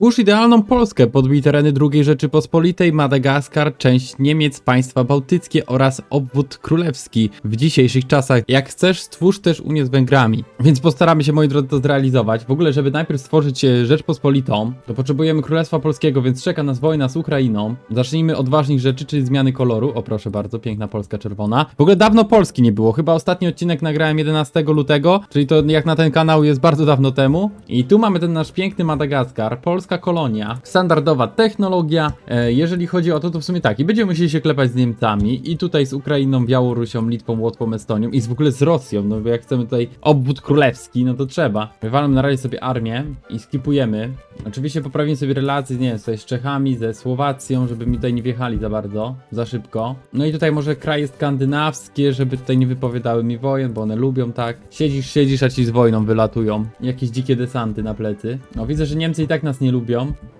Już idealną Polskę podbili tereny II Rzeczypospolitej, Madagaskar, część Niemiec, państwa bałtyckie oraz obwód królewski w dzisiejszych czasach. Jak chcesz, stwórz też Unię z Węgrami. Więc postaramy się, moi drodzy, to zrealizować. W ogóle, żeby najpierw stworzyć e, Rzeczpospolitą, to potrzebujemy Królestwa Polskiego, więc czeka nas wojna z Ukrainą. Zacznijmy od ważnych rzeczy, czyli zmiany koloru. O proszę bardzo, piękna Polska czerwona. W ogóle dawno Polski nie było. Chyba ostatni odcinek nagrałem 11 lutego, czyli to jak na ten kanał jest bardzo dawno temu. I tu mamy ten nasz piękny Madagaskar, polska kolonia, standardowa technologia. E, jeżeli chodzi o to, to w sumie tak. I będziemy musieli się klepać z Niemcami i tutaj z Ukrainą, Białorusią, Litwą, Łotwą, Estonią i w ogóle z Rosją, no bo jak chcemy tutaj obwód królewski, no to trzeba. Wywalamy na razie sobie armię i skipujemy. Oczywiście poprawimy sobie relacje, nie wiem, z Czechami, ze Słowacją, żeby mi tutaj nie wjechali za bardzo, za szybko. No i tutaj może kraje skandynawskie, żeby tutaj nie wypowiadały mi wojen, bo one lubią tak. Siedzisz, siedzisz, a ci z wojną wylatują. Jakieś dzikie desanty na plecy. No widzę, że Niemcy i tak nas nie lubią.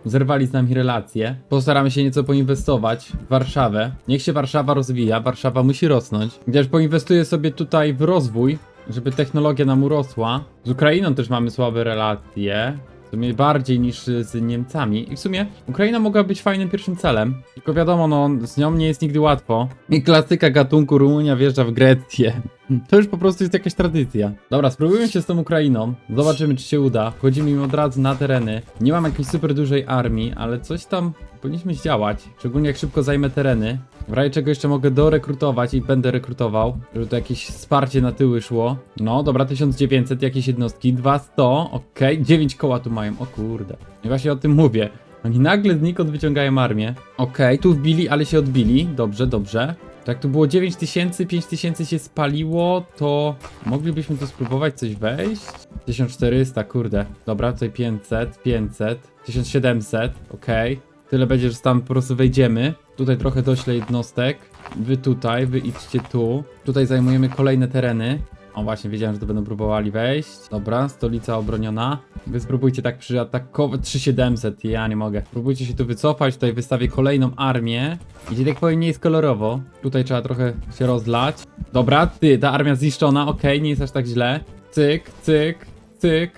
Zerwali z nami relacje. Postaramy się nieco poinwestować w Warszawę. Niech się Warszawa rozwija, Warszawa musi rosnąć. Chociaż poinwestuję sobie tutaj w rozwój, żeby technologia nam urosła. Z Ukrainą też mamy słabe relacje. W sumie bardziej niż z Niemcami. I w sumie Ukraina mogła być fajnym pierwszym celem. Tylko wiadomo, no z nią nie jest nigdy łatwo. I klasyka gatunku Rumunia wjeżdża w Grecję. To już po prostu jest jakaś tradycja. Dobra, spróbujmy się z tą Ukrainą. Zobaczymy, czy się uda. Wchodzimy im od razu na tereny. Nie mam jakiejś super dużej armii, ale coś tam powinniśmy zdziałać. Szczególnie jak szybko zajmę tereny. W razie czego jeszcze mogę dorekrutować i będę rekrutował, żeby to jakieś wsparcie na tyły szło. No, dobra, 1900, jakieś jednostki, 200, okej, 9 koła tu mają, o kurde. I właśnie o tym mówię. Oni nagle znikąd wyciągają armię. Okej, tu wbili, ale się odbili. Dobrze, dobrze. Tak, tu było 9000, 5000 się spaliło, to moglibyśmy tu spróbować coś wejść. 1400, kurde. Dobra, tutaj 500, 500, 1700, okej. Tyle będzie, że tam po prostu wejdziemy. Tutaj trochę doślę jednostek. Wy tutaj, wy idźcie tu. Tutaj zajmujemy kolejne tereny. O właśnie, wiedziałem, że to będą próbowali wejść. Dobra, stolica obroniona. Wy spróbujcie tak przyatakować. 3700, ja nie mogę. Próbujcie się tu wycofać, tutaj wystawię kolejną armię. I tak powiem, nie jest kolorowo. Tutaj trzeba trochę się rozlać. Dobra, ty, ta armia zniszczona, okej, nie jest aż tak źle. Cyk, cyk, cyk.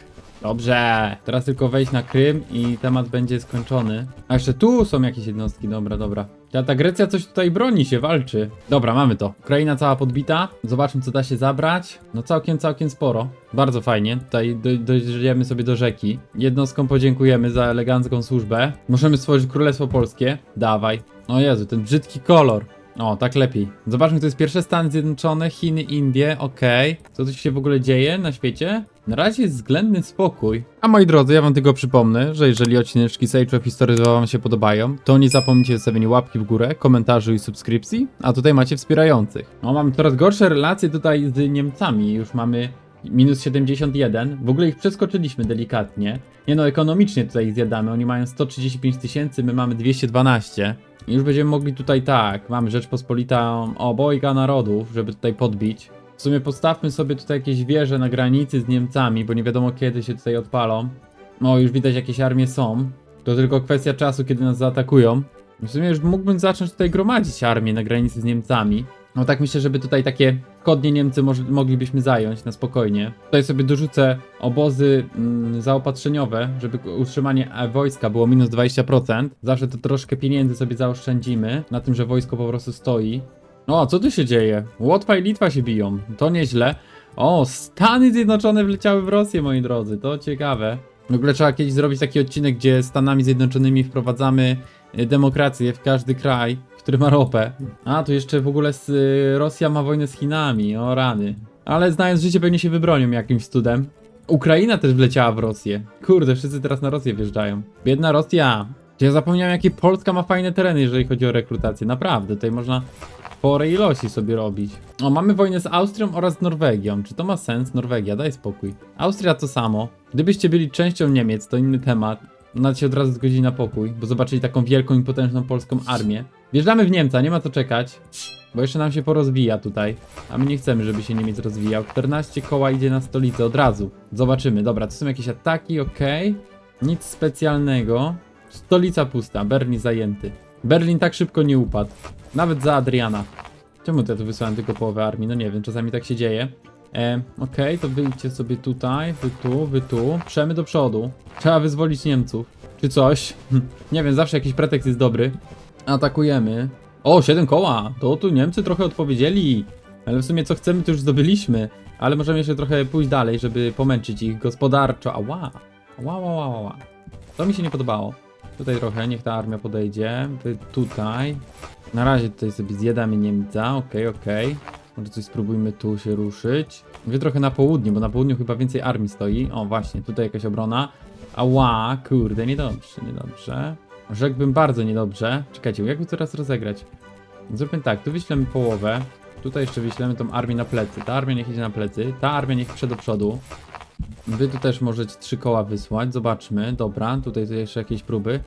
Dobrze, teraz tylko wejść na Krym i temat będzie skończony. A jeszcze tu są jakieś jednostki, dobra, dobra. Ta, ta Grecja coś tutaj broni się, walczy. Dobra, mamy to. Ukraina cała podbita. Zobaczmy, co da się zabrać. No całkiem, całkiem sporo. Bardzo fajnie. Tutaj do, dojdziemy sobie do rzeki. Jednostkom podziękujemy za elegancką służbę. Możemy stworzyć Królestwo Polskie. Dawaj. O Jezu, ten brzydki kolor. O, tak lepiej. Zobaczmy, to jest pierwsze Stany Zjednoczone, Chiny, Indie, okej. Co tu się w ogóle dzieje na świecie? Na razie jest względny spokój. A moi drodzy, ja wam tylko przypomnę, że jeżeli odcineczki Sage of History wam się podobają, to nie zapomnijcie o zostawieniu łapki w górę, komentarzu i subskrypcji, a tutaj macie wspierających. No, mamy coraz gorsze relacje tutaj z Niemcami, już mamy minus 71, w ogóle ich przeskoczyliśmy delikatnie. Nie no, ekonomicznie tutaj ich zjadamy, oni mają 135 tysięcy, my mamy 212. I już będziemy mogli tutaj tak, mamy Rzeczpospolitą obojga narodów, żeby tutaj podbić. W sumie postawmy sobie tutaj jakieś wieże na granicy z Niemcami, bo nie wiadomo kiedy się tutaj odpalą. O, już widać jakieś armie są. To tylko kwestia czasu, kiedy nas zaatakują. W sumie już mógłbym zacząć tutaj gromadzić armię na granicy z Niemcami. No tak myślę, żeby tutaj takie wschodnie Niemcy moglibyśmy zająć na spokojnie. Tutaj sobie dorzucę obozy mm, zaopatrzeniowe, żeby utrzymanie e, wojska było minus 20%. Zawsze to troszkę pieniędzy sobie zaoszczędzimy na tym, że wojsko po prostu stoi. O, co tu się dzieje? Łotwa i Litwa się biją. To nieźle. O, Stany Zjednoczone wleciały w Rosję, moi drodzy. To ciekawe. W ogóle trzeba kiedyś zrobić taki odcinek, gdzie Stanami Zjednoczonymi wprowadzamy y, demokrację w każdy kraj, który ma ropę. A, tu jeszcze w ogóle z, y, Rosja ma wojnę z Chinami. O rany. Ale znając życie pewnie się wybronią jakimś cudem. Ukraina też wleciała w Rosję. Kurde, wszyscy teraz na Rosję wjeżdżają. Biedna Rosja. Ja zapomniałem, jakie Polska ma fajne tereny, jeżeli chodzi o rekrutację. Naprawdę, tutaj można spore ilości sobie robić. O, mamy wojnę z Austrią oraz Norwegią. Czy to ma sens? Norwegia, daj spokój. Austria to samo. Gdybyście byli częścią Niemiec, to inny temat. Nawet się od razu zgodzili na pokój, bo zobaczyli taką wielką i potężną polską armię. Wjeżdżamy w Niemca, nie ma co czekać. Bo jeszcze nam się porozwija tutaj. A my nie chcemy, żeby się Niemiec rozwijał. 14 koła idzie na stolicę od razu. Zobaczymy. Dobra, to są jakieś ataki, okej. Nic specjalnego. Stolica pusta, Berlin zajęty. Berlin tak szybko nie upadł. Nawet za Adriana. Czemu ja tu wysłałem tylko połowę armii? No nie wiem, czasami tak się dzieje. E, Okej, to wyjdźcie sobie tutaj, wy tu, wy tu. Przemy do przodu. Trzeba wyzwolić Niemców. czy coś. Nie wiem, zawsze jakiś pretekst jest dobry. Atakujemy. O, 7 koła! To tu Niemcy trochę odpowiedzieli. Ale w sumie co chcemy, to już zdobyliśmy. Ale możemy jeszcze trochę pójść dalej, żeby pomęczyć ich gospodarczo. Ała! Ała, ała, ała, ała. To mi się nie podobało. Tutaj trochę, niech ta armia podejdzie. Wy tutaj. Na razie tutaj sobie zjadamy Niemca. Okej, okej. Może coś spróbujmy tu się ruszyć. Wy trochę na południu, bo na południu chyba więcej armii stoi. O, właśnie, tutaj jakaś obrona. Ała, kurde, niedobrze, niedobrze. Rzekłbym bardzo niedobrze. Czekajcie, jakby to teraz rozegrać? Zróbmy tak, tu wyślemy połowę. Tutaj jeszcze wyślemy tą armię na plecy. Ta armia niech idzie na plecy. Ta armia niech prze do przodu. Wy tu też możecie trzy koła wysłać. Zobaczmy. Dobra, tutaj, tutaj jeszcze jakieś próby.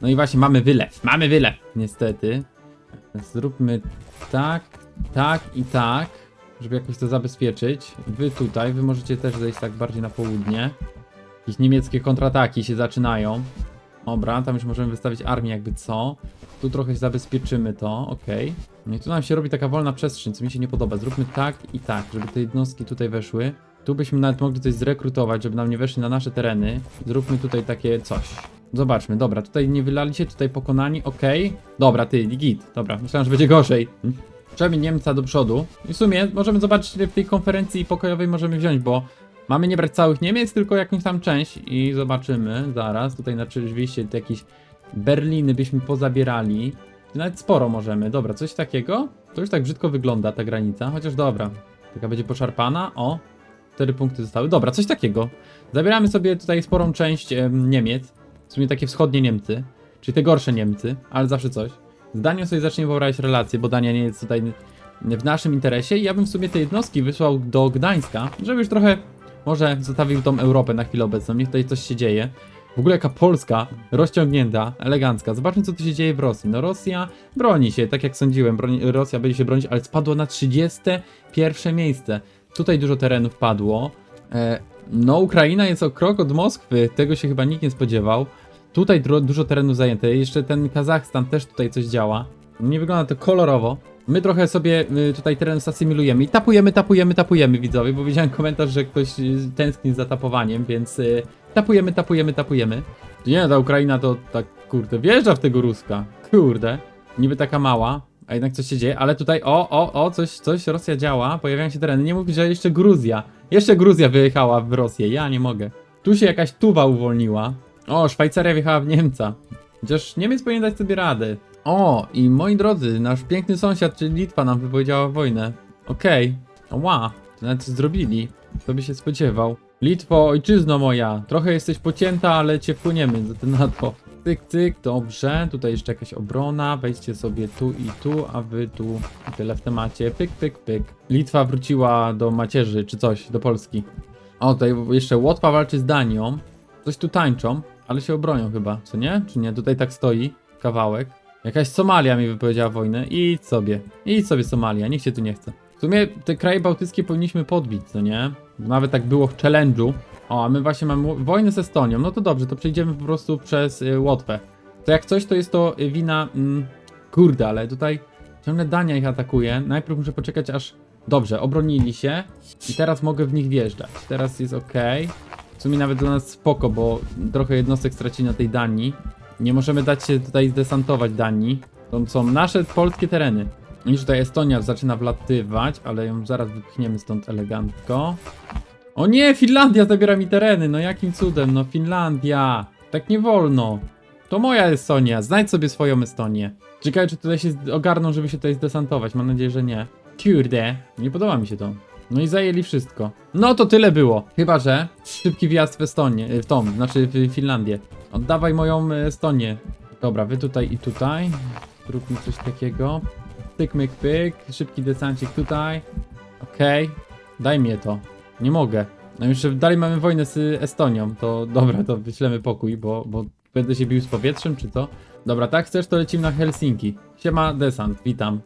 No i właśnie mamy wylew. Mamy wylew, niestety. Zróbmy tak, tak i tak, żeby jakoś to zabezpieczyć. Wy tutaj, wy możecie też zejść tak bardziej na południe. Jakieś niemieckie kontrataki się zaczynają. Dobra, tam już możemy wystawić armię jakby co. Tu trochę zabezpieczymy to, okej. No i tu nam się robi taka wolna przestrzeń, co mi się nie podoba. Zróbmy tak i tak, żeby te jednostki tutaj weszły. Tu byśmy nawet mogli coś zrekrutować, żeby nam nie weszli na nasze tereny. Zróbmy tutaj takie coś. Zobaczmy, dobra, tutaj nie wylali się, tutaj pokonani, okej. Dobra, ty, git, dobra, myślałem, że będzie gorzej. Hmm. Przejmij Niemca do przodu. I w sumie możemy zobaczyć, ile w tej konferencji pokojowej możemy wziąć, bo mamy nie brać całych Niemiec, tylko jakąś tam część i zobaczymy zaraz. Tutaj na oczywiście jakieś Berliny byśmy pozabierali. Nawet sporo możemy. Dobra, coś takiego? To już tak brzydko wygląda ta granica, chociaż dobra. Taka będzie poszarpana. O, cztery punkty zostały. Dobra, coś takiego. Zabieramy sobie tutaj sporą część em, Niemiec. W sumie takie wschodnie Niemcy, czyli te gorsze Niemcy, ale zawsze coś. Z Danią sobie zaczniemy poprawiać relacje, bo Dania nie jest tutaj w naszym interesie i ja bym w sumie te jednostki wysłał do Gdańska, żeby już trochę może zostawił tą Europę na chwilę obecną, niech tutaj coś się dzieje. W ogóle jaka Polska rozciągnięta, elegancka. Zobaczmy co tu się dzieje w Rosji. No Rosja broni się, tak jak sądziłem, broni, Rosja będzie się bronić, ale spadła na 31 miejsce. Tutaj dużo terenów padło. E, no Ukraina jest o krok od Moskwy, tego się chyba nikt nie spodziewał. Tutaj dużo terenu zajęte, jeszcze ten Kazachstan też tutaj coś działa. Nie wygląda to kolorowo. My trochę sobie y, tutaj teren zasymilujemy i tapujemy, tapujemy, tapujemy widzowie, bo widziałem komentarz, że ktoś y, tęskni za tapowaniem, więc y, tapujemy, tapujemy, tapujemy. Nie, ta Ukraina to tak, kurde, wjeżdża w tego Ruska. Kurde. Niby taka mała, a jednak coś się dzieje, ale tutaj, o, o, o, coś, coś, Rosja działa, pojawiają się tereny. Nie mówić, że jeszcze Gruzja. Jeszcze Gruzja wyjechała w Rosję, ja nie mogę. Tu się jakaś tuwa uwolniła. O, Szwajcaria wjechała w Niemca. Chociaż Niemiec powinien dać sobie radę. O, i moi drodzy, nasz piękny sąsiad, czyli Litwa, nam wypowiedziała wojnę. Okej. Okay. Ła, to nawet zrobili. Kto by się spodziewał. Litwo, ojczyzno moja, trochę jesteś pocięta, ale cię płyniemy za na to. Cyk, cyk, dobrze. Tutaj jeszcze jakaś obrona. Wejdźcie sobie tu i tu, a wy tu i tyle w temacie. Pyk, pyk, pyk. Litwa wróciła do macierzy, czy coś, do Polski. O, tutaj jeszcze Łotwa walczy z Danią. Coś tu tańczą, ale się obronią chyba, co nie? Czy nie? Tutaj tak stoi kawałek. Jakaś Somalia mi wypowiedziała wojnę. Idź sobie. Idź sobie Somalia, nikt się tu nie chce. W sumie te kraje bałtyckie powinniśmy podbić, co nie? Nawet tak było w challenge'u. O, a my właśnie mamy wojnę z Estonią. No to dobrze, to przejdziemy po prostu przez y, Łotwę. To jak coś, to jest to y, wina... Mm, kurde, ale tutaj ciągle Dania ich atakuje. Najpierw muszę poczekać aż... Dobrze, obronili się. I teraz mogę w nich wjeżdżać. Teraz jest ok. W sumie nawet dla nas spoko, bo trochę jednostek straci na tej Danii. Nie możemy dać się tutaj zdesantować Danii. To są nasze polskie tereny. I tutaj Estonia zaczyna wlatywać, ale ją zaraz wypchniemy stąd elegancko. O nie, Finlandia zabiera mi tereny, no jakim cudem, no Finlandia. Tak nie wolno. To moja Estonia, znajdź sobie swoją Estonię. Ciekawe, czy tutaj się ogarną, żeby się tutaj zdesantować, mam nadzieję, że nie. Kurde, nie podoba mi się to. No i zajęli wszystko. No to tyle było. Chyba, że szybki wjazd w Estonię, w tą, znaczy w Finlandię. Oddawaj moją Estonię. Dobra, wy tutaj i tutaj. Zróbmy coś takiego. Pyk, myk, pyk. Szybki desancik tutaj. Okej. Daj mnie to. Nie mogę. No już dalej mamy wojnę z Estonią. To dobra, to wyślemy pokój, bo, bo będę się bił z powietrzem, czy co? Dobra, tak chcesz, to lecimy na Helsinki. Siema, desant, witam.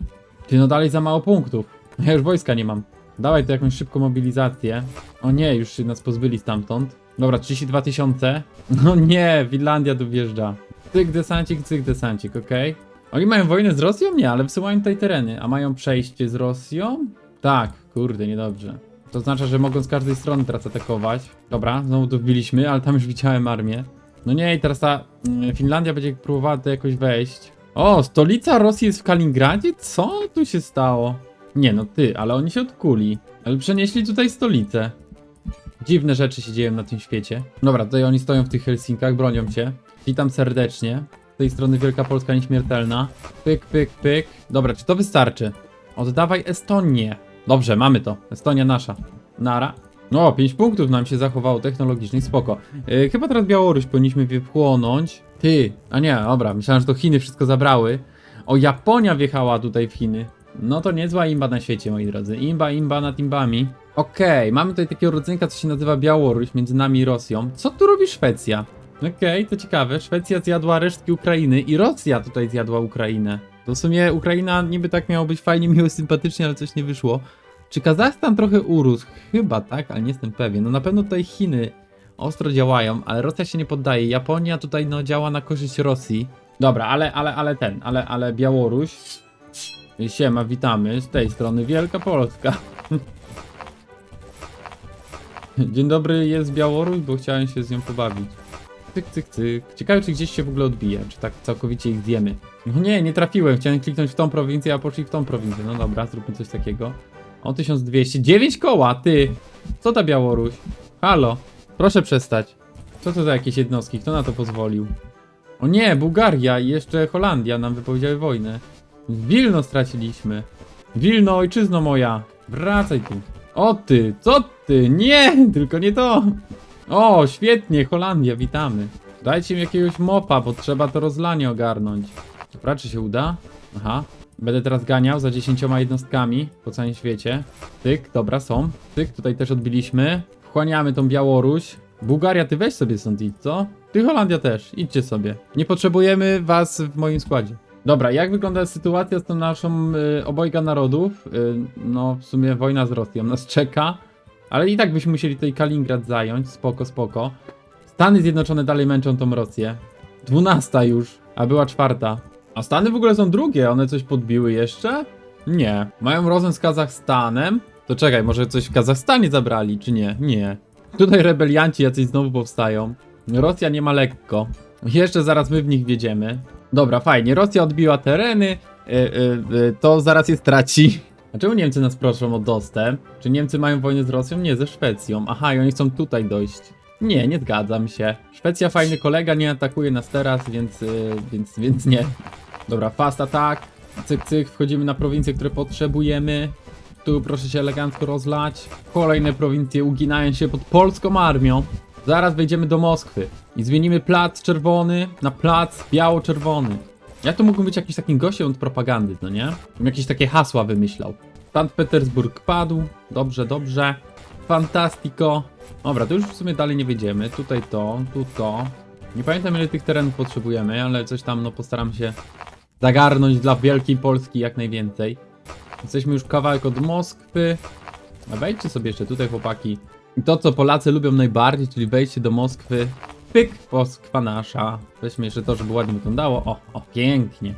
Ty, no dalej za mało punktów. Ja już wojska nie mam. Dawaj tu jakąś szybką mobilizację. O nie, już się nas pozbyli stamtąd. Dobra, 32 tysiące. No nie, Finlandia tu wjeżdża. Cyk desancik, cyk desancik, okej. Oni mają wojnę z Rosją? Nie, ale wysyłają tutaj tereny. A mają przejście z Rosją? Tak, kurde, niedobrze. To oznacza, że mogą z każdej strony teraz atakować. Dobra, znowu tu wbiliśmy, ale tam już widziałem armię. No nie, i teraz ta mm, Finlandia będzie próbowała to jakoś wejść. O, stolica Rosji jest w Kaliningradzie? Co tu się stało? Nie no, ty, ale oni się odkuli. Ale przenieśli tutaj stolicę. Dziwne rzeczy się dzieją na tym świecie. Dobra, tutaj oni stoją w tych Helsinkach, bronią cię. Witam serdecznie. Z tej strony Wielka Polska Nieśmiertelna. Pyk, pyk, pyk. Dobra, czy to wystarczy? Oddawaj Estonię. Dobrze, mamy to. Estonia nasza. Nara. No, 5 punktów nam się zachowało technologicznie, spoko. Yy, chyba teraz Białoruś powinniśmy wypłonąć. Ty, a nie, dobra, myślałem, że to Chiny wszystko zabrały. O, Japonia wjechała tutaj w Chiny. No to niezła imba na świecie, moi drodzy. Imba, imba nad imbami. Okej, mamy tutaj takiego rodzynka, co się nazywa Białoruś, między nami i Rosją. Co tu robi Szwecja? Okej, to ciekawe. Szwecja zjadła resztki Ukrainy i Rosja tutaj zjadła Ukrainę. To w sumie Ukraina niby tak miało być fajnie, miło, sympatycznie, ale coś nie wyszło. Czy Kazachstan trochę urósł? Chyba tak, ale nie jestem pewien. No na pewno tutaj Chiny ostro działają, ale Rosja się nie poddaje. Japonia tutaj no działa na korzyść Rosji. Dobra, ale, ale, ale ten, ale, ale Białoruś. Siema, witamy z tej strony Wielka Polska. Dzień dobry, jest Białoruś, bo chciałem się z nią pobawić. Cyk, cyk, cyk. Ciekawe, czy gdzieś się w ogóle odbije, czy tak całkowicie ich zjemy. No nie, nie trafiłem. Chciałem kliknąć w tą prowincję, a poszli w tą prowincję. No dobra, zróbmy coś takiego. O 1200. 9 koła, ty! Co ta Białoruś? Halo, proszę przestać. Co to za jakieś jednostki? Kto na to pozwolił? O nie, Bułgaria i jeszcze Holandia nam wypowiedziały wojnę. Wilno straciliśmy. Wilno, ojczyzno moja. Wracaj tu. O ty, co ty? Nie, tylko nie to. O, świetnie, Holandia, witamy. Dajcie mi jakiegoś mopa, bo trzeba to rozlanie ogarnąć. Dobra, czy się uda? Aha. Będę teraz ganiał za 10 jednostkami po całym świecie. Tyk, dobra, są. Tyk, tutaj też odbiliśmy. Wchłaniamy tą Białoruś. Bułgaria, ty weź sobie stąd idź, co? Ty Holandia też, idźcie sobie. Nie potrzebujemy was w moim składzie. Dobra, jak wygląda sytuacja z tą naszą y, obojga narodów? Y, no, w sumie wojna z Rosją nas czeka. Ale i tak byśmy musieli tutaj Kaliningrad zająć, spoko, spoko. Stany Zjednoczone dalej męczą tą Rosję. Dwunasta już, a była czwarta. A Stany w ogóle są drugie, one coś podbiły jeszcze? Nie. Mają rozum z Kazachstanem? To czekaj, może coś w Kazachstanie zabrali, czy nie? Nie. Tutaj rebelianci jacyś znowu powstają. Rosja nie ma lekko. Jeszcze zaraz my w nich wiedziemy. Dobra, fajnie. Rosja odbiła tereny, yy, yy, yy, to zaraz je straci. A czemu Niemcy nas proszą o dostęp? Czy Niemcy mają wojnę z Rosją? Nie, ze Szwecją. Aha, i oni chcą tutaj dojść. Nie, nie zgadzam się. Szwecja fajny kolega, nie atakuje nas teraz, więc, yy, więc, więc nie. Dobra, fast attack. Cyk, cyk, wchodzimy na prowincje, które potrzebujemy. Tu proszę się elegancko rozlać. Kolejne prowincje uginają się pod polską armią. Zaraz wejdziemy do Moskwy i zmienimy plac czerwony na plac biało-czerwony. Ja tu mógłbym być jakimś takim gościem od propagandy, no nie? Jakieś takie hasła wymyślał. Sankt Petersburg padł. Dobrze, dobrze. Fantastico. Dobra, to już w sumie dalej nie wyjdziemy. Tutaj to, tu to. Nie pamiętam ile tych terenów potrzebujemy, ale coś tam no postaram się zagarnąć dla Wielkiej Polski jak najwięcej. Jesteśmy już kawałek od Moskwy. A wejdźcie sobie jeszcze tutaj chłopaki. I to co Polacy lubią najbardziej, czyli wejście do Moskwy. Pyk, Moskwa nasza. Weźmy jeszcze to, żeby ładnie wyglądało. O, o, pięknie.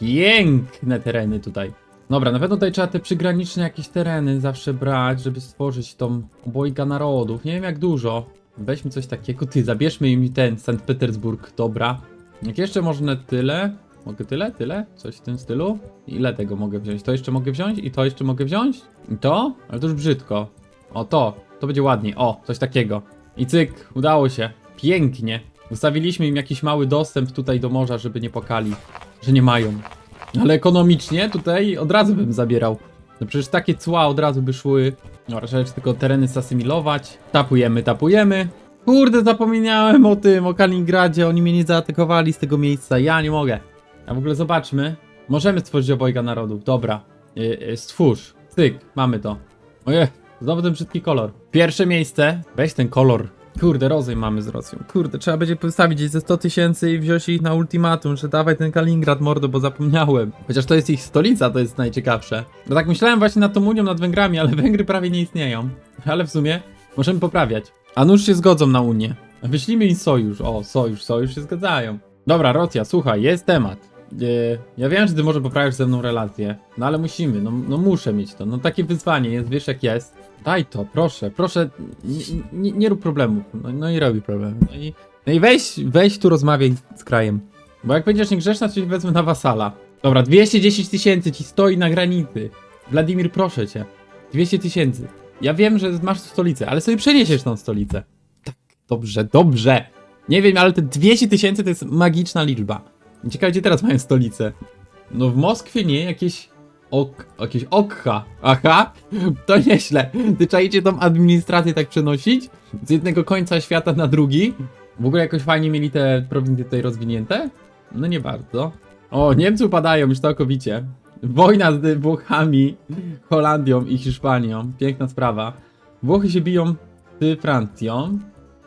Piękne tereny tutaj. Dobra, na pewno tutaj trzeba te przygraniczne jakieś tereny zawsze brać, żeby stworzyć tą obojga narodów. Nie wiem jak dużo. Weźmy coś takiego. Ty, zabierzmy im ten Sankt Petersburg, dobra. Jak jeszcze można tyle? Mogę tyle? Tyle? Coś w tym stylu? Ile tego mogę wziąć? To jeszcze mogę wziąć? I to jeszcze mogę wziąć? I to? Ale to już brzydko. O, to. To będzie ładniej. O, coś takiego. I cyk, udało się. Pięknie. Ustawiliśmy im jakiś mały dostęp tutaj do morza, żeby nie pokali, że nie mają. Ale ekonomicznie tutaj od razu bym zabierał. No przecież takie cła od razu by szły. No, trzeba tylko tereny zasymilować. Tapujemy, tapujemy. Kurde, zapomniałem o tym, o Kaliningradzie. Oni mnie nie zaatakowali z tego miejsca. Ja nie mogę. A w ogóle zobaczmy. Możemy stworzyć obojga narodów. Dobra. Yy, yy, stwórz. Cyk, mamy to. Oje, znowu ten brzydki kolor. Pierwsze miejsce. Weź ten kolor. Kurde, rozejm mamy z Rosją. Kurde, trzeba będzie postawić gdzieś ze 100 tysięcy i wziąć ich na ultimatum, że dawaj ten Kaliningrad, mordo, bo zapomniałem. Chociaż to jest ich stolica, to jest najciekawsze. No tak myślałem właśnie nad tą Unią, nad Węgrami, ale Węgry prawie nie istnieją. Ale w sumie możemy poprawiać. A nuż się zgodzą na Unię. Wyślijmy im sojusz. O, sojusz, sojusz się zgadzają. Dobra, Rosja, słuchaj, jest temat. Ja wiem, że ty może poprawisz ze mną relacje, no ale musimy, no, no muszę mieć to, no takie wyzwanie jest, wiesz jak jest. Daj to, proszę, proszę, nie, nie, rób problemów, no, no i robi problem. No i No i weź, weź tu rozmawiaj z krajem. Bo jak będziesz niegrzeczna, to cię wezmę na wasala. Dobra, 210 tysięcy ci stoi na granicy. Wladimir, proszę cię. 200 tysięcy. Ja wiem, że masz stolicę, ale sobie przeniesiesz tą stolicę. Tak, dobrze, dobrze. Nie wiem, ale te 200 tysięcy to jest magiczna liczba. Ciekawe, gdzie teraz mają stolicę. No w Moskwie nie, jakieś... Ok, jakieś okha. Aha, to nieźle. Ty czaicie tą administrację tak przenosić? Z jednego końca świata na drugi? W ogóle jakoś fajnie mieli te prowincje tutaj rozwinięte? No nie bardzo. O, Niemcy upadają już całkowicie. Wojna z Włochami, Holandią i Hiszpanią. Piękna sprawa. Włochy się biją z Francją.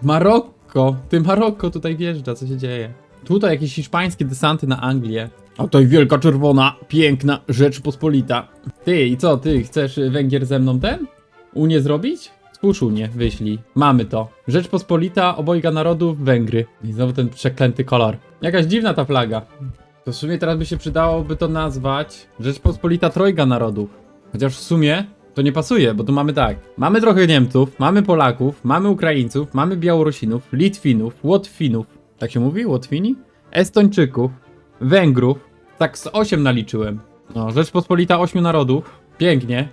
Marokko! Ty Marokko tutaj wjeżdża, co się dzieje? Tutaj jakieś hiszpańskie desanty na Anglię. A tutaj wielka czerwona, piękna Rzeczpospolita. Ty, i co, ty, chcesz Węgier ze mną ten? Unię zrobić? Spójrz Unię, wyślij. Mamy to. Rzeczpospolita, obojga narodów, Węgry. I znowu ten przeklęty kolor. Jakaś dziwna ta flaga. To w sumie teraz by się przydałoby to nazwać Rzeczpospolita Trojga Narodów. Chociaż w sumie to nie pasuje, bo tu mamy tak. Mamy trochę Niemców, mamy Polaków, mamy Ukraińców, mamy Białorusinów, Litwinów, Łotwinów. Tak się mówi? Łotwini? Estończyków, Węgrów. Tak z 8 naliczyłem. No, Rzeczpospolita 8 narodów. Pięknie.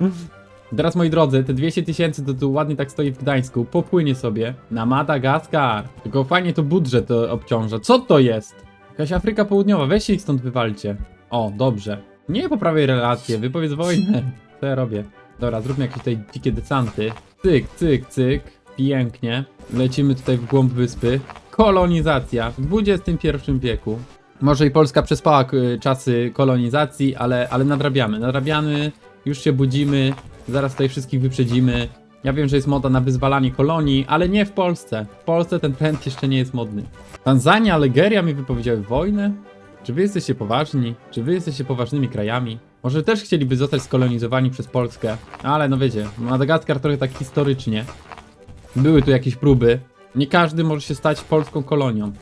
Teraz moi drodzy, te 200 tysięcy to tu ładnie tak stoi w Gdańsku. Popłynie sobie na Madagaskar. Tylko fajnie to budżet to obciąża. Co to jest? Jakaś Afryka Południowa, weźcie ich stąd wywalcie. O, dobrze. Nie poprawiaj relacje, wypowiedz wojnę. Co ja robię? Dobra, zróbmy jakieś tutaj dzikie desanty. Cyk, cyk, cyk. Pięknie. Lecimy tutaj w głąb wyspy. Kolonizacja w XXI wieku. Może i Polska przespała czasy kolonizacji, ale, ale nadrabiamy. Nadrabiamy, już się budzimy, zaraz tutaj wszystkich wyprzedzimy. Ja wiem, że jest moda na wyzwalanie kolonii, ale nie w Polsce. W Polsce ten trend jeszcze nie jest modny. Tanzania, Nigeria mi wypowiedziały wojnę? Czy wy jesteście poważni? Czy wy jesteście poważnymi krajami? Może też chcieliby zostać skolonizowani przez Polskę, ale no wiecie, Madagaskar trochę tak historycznie. Były tu jakieś próby. Nie każdy może się stać polską kolonią.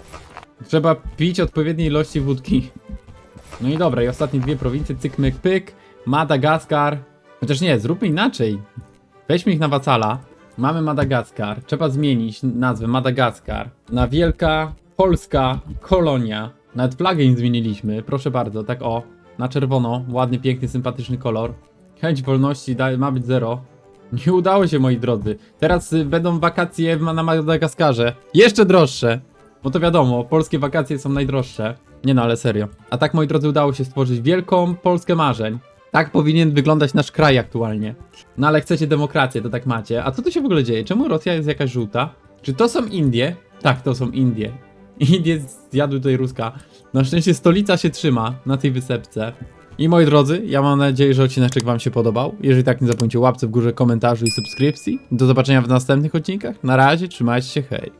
Trzeba pić odpowiedniej ilości wódki. No i dobra, i ostatnie dwie prowincje, cyk, myk, pyk, Madagaskar. Chociaż nie, zróbmy inaczej. Weźmy ich na wacala. Mamy Madagaskar. Trzeba zmienić nazwę Madagaskar na Wielka Polska Kolonia. Nawet flagę im zmieniliśmy, proszę bardzo, tak o. Na czerwono, ładny, piękny, sympatyczny kolor. Chęć wolności ma być zero. Nie udało się, moi drodzy. Teraz y, będą wakacje na Madagaskarze. Jeszcze droższe. Bo to wiadomo, polskie wakacje są najdroższe. Nie no, ale serio. A tak, moi drodzy, udało się stworzyć wielką Polskę marzeń. Tak powinien wyglądać nasz kraj aktualnie. No ale chcecie demokrację, to tak macie. A co tu się w ogóle dzieje? Czemu Rosja jest jakaś żółta? Czy to są Indie? Tak, to są Indie. Indie zjadły tutaj Ruska. Na szczęście stolica się trzyma na tej wysepce. I moi drodzy, ja mam nadzieję, że odcinek wam się podobał. Jeżeli tak, nie zapomnijcie łapce w górze, komentarzu i subskrypcji. Do zobaczenia w następnych odcinkach. Na razie, trzymajcie się, hej.